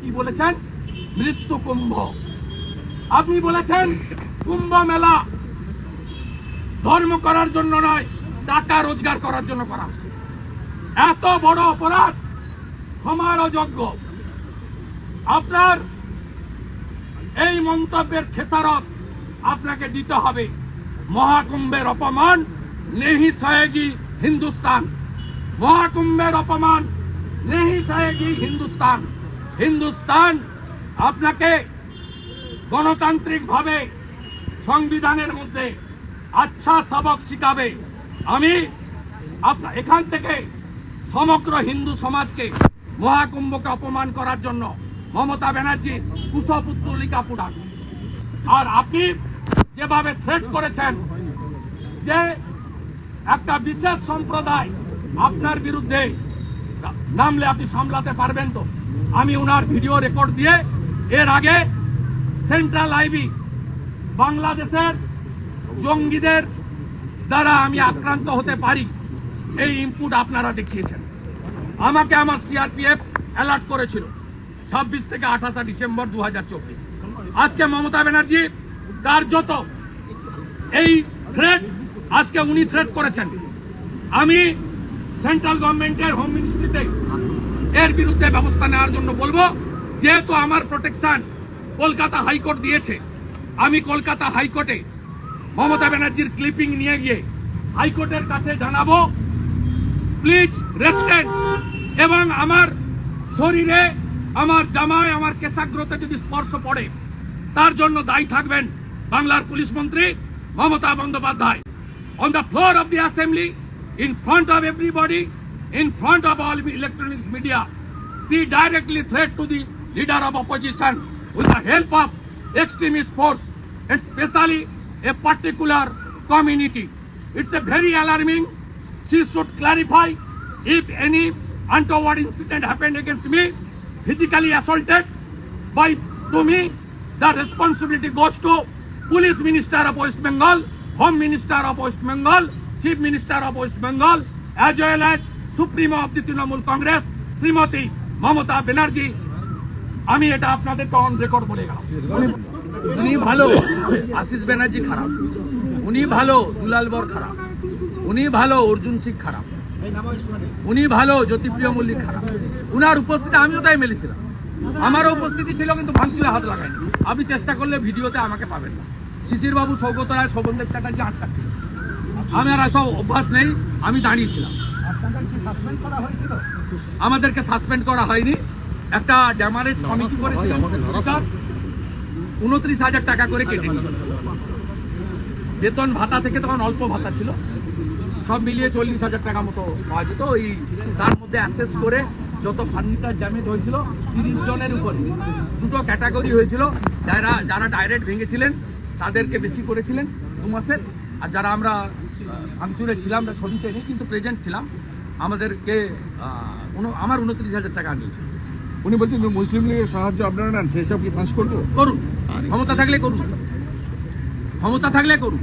কি বলেছেন? মৃত্যু কুম্ভ। আপনি বলেছেন কুম্ভ মেলা ধর্ম করার জন্য নয়, টাকা রোজগার করার জন্য করা হচ্ছে। এত বড় অপরাধ ক্ষমার অযোগ্য। আপনার এই মন্তব্যের খেসারত আপনাকে দিতে হবে। মহাকুম্ভের অপমান নেহি সহেগি হিন্দুস্তান। মহাকুম্ভের অপমান নেহি সহেগি হিন্দুস্তান। হিন্দুস্তান আপনাকে গণতান্ত্রিকভাবে সংবিধানের মধ্যে আচ্ছা সবক শিখাবে। আমি আপনা, এখান থেকে সমগ্র হিন্দু সমাজকে মহাকুম্ভকে অপমান করার জন্য মমতা ব্যানার্জির কুশপুত্তলিকা পুরান আর আপনি যেভাবে থ্রেট করেছেন যে একটা বিশেষ সম্প্রদায় আপনার বিরুদ্ধে নামলে আপনি সামলাতে পারবেন তো? আমি ওনার ভিডিও রেকর্ড দিয়ে এর আগে সেন্ট্রাল আইবি বাংলাদেশের জঙ্গিদের দ্বারা আমি আক্রান্ত হতে পারি। এই ইনপুট আপনারা দেখিয়েছেন। আমাকে আমার সিআরপিএফ অ্যালার্ট করেছিল ছাব্বিশ থেকে আঠাশা ডিসেম্বর দু হাজার চব্বিশ। আজকে মমতা ব্যানার্জি তার যত এই থ্রেট আজকে উনি থ্রেট করেছেন। আমি সেন্ট্রাল গভর্নমেন্টের হোম মিনিস্ট্রিতে এর বিরুদ্ধে ব্যবস্থা নেওয়ার জন্য বলব যেহেতু আমার প্রোটেকশন কলকাতা হাইকোর্ট দিয়েছে আমি কলকাতা হাইকোর্টে মমতা ব্যানার্জির ক্লিপিং নিয়ে গিয়ে হাইকোর্টের কাছে জানাব প্লিজ রেস্টেন্ট এবং আমার শরীরে আমার জামায় আমার কেশাগ্রতে যদি স্পর্শ পড়ে তার জন্য দায়ী থাকবেন বাংলার পুলিশ মন্ত্রী Mamata Bandyopadhyay. On the floor of the assembly in front of everybody, in front of all electronics media, she directly threat to the leader of opposition with the help of extremist force, and especially a particular community. It's a very alarming. She should clarify if any untoward incident happened against me, physically assaulted by to me, the responsibility goes to Police Minister of West Bengal, Home Minister of West Bengal, Chief Minister of West Bengal, as well as Supremo of the Trinamool Congress, Shrimati Mamata Banerjee আমি এটা আপনাদেরকে on record বলে গেলাম। উনি ভালো আশিস ব্যানার্জি খারাপ। উনি ভালো দুলাল বর খারাপ। উনি ভালো অর্জুন সিং খারাপ। উনি ভালো জ্যোতিপ্রিয় মল্লিক খারাপ। উনার উপস্থিতি আমিও তাই মেলেছিলাম। আমারও উপস্থিতি ছিল কিন্তু ভাঙচুরে হাত লাগায়নি আপনি চেষ্টা করলে ভিডিওতে আমাকে পাবেন না। শিশির বাবু সৌগত রায় শোভনদেব চ্যাটার্জি আটকাচ্ছিল আমার সব অভ্যাস নেই আমি দাঁড়িয়েছিলাম। আমাদেরকে সাসপেন্ড করা হয়নি। একটা ড্যামারেজ কমিটি করেছিল। উনত্রিশ হাজার টাকা করে কেটে নিয়েছিল বেতন ভাতা থেকে তখন অল্প ভাতা ছিল। সব মিলিয়ে চল্লিশ হাজার টাকা মতো পাওয়া যেত। ওই তার মধ্যে অ্যাসেস করে যত ফার্নিচার ড্যামেজ হয়েছিল তিরিশ জনের উপরে। দুটো ক্যাটাগরি হয়েছিল। যারা যারা ডাইরেক্ট ভেঙেছিলেন তাদেরকে বেশি করেছিলেন দু মাসের। আর যারা আমরা ভাঙচুরে ছিলাম ছবিতে নেই কিন্তু প্রেজেন্ট ছিলাম। আমাদেরকে আমার উনত্রিশ হাজার টাকা নিয়েছিল উনি বলছেন মুসলিম লীগের সাহায্য আপনারা নেন সেসব কি ফাঁস করব? করুন। ক্ষমতা থাকলে করুন। ক্ষমতা থাকলে করুন।